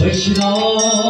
বৈষ্ণব।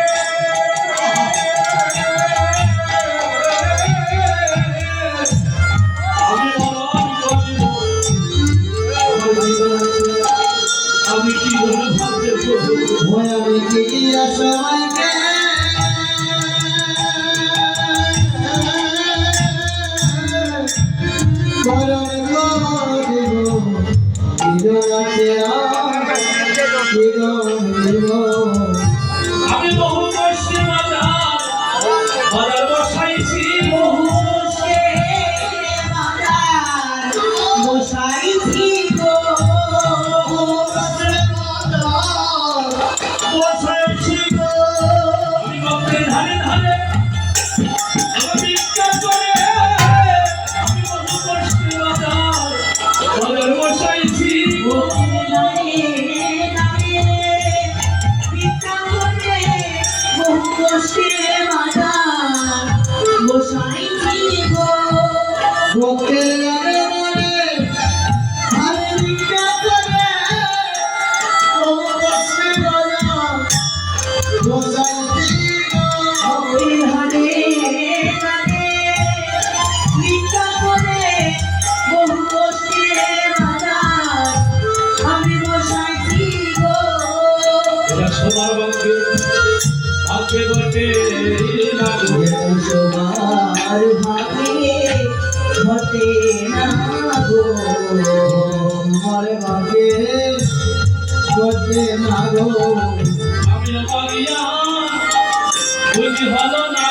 Yeah, so I Welcome. না গো আমি হলো না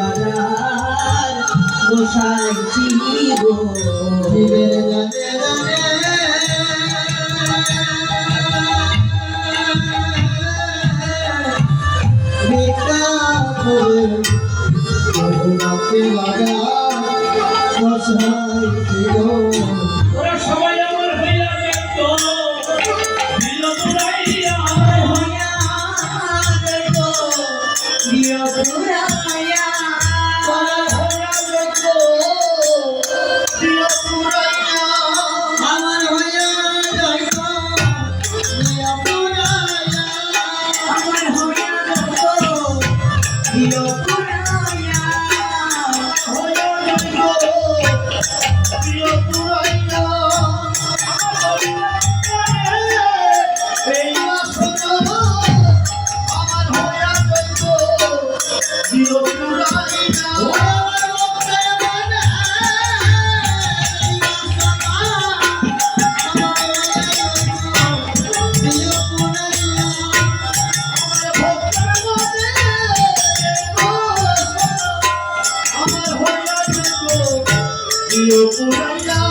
বাজার গোসাই জীব জীবের গানে গানে ওরা সবাই আমার হইয়া দিল পুরাইয়া আমার হইয়া দিল পুরাইয়া Asura. প্রিয় পুরাইয়া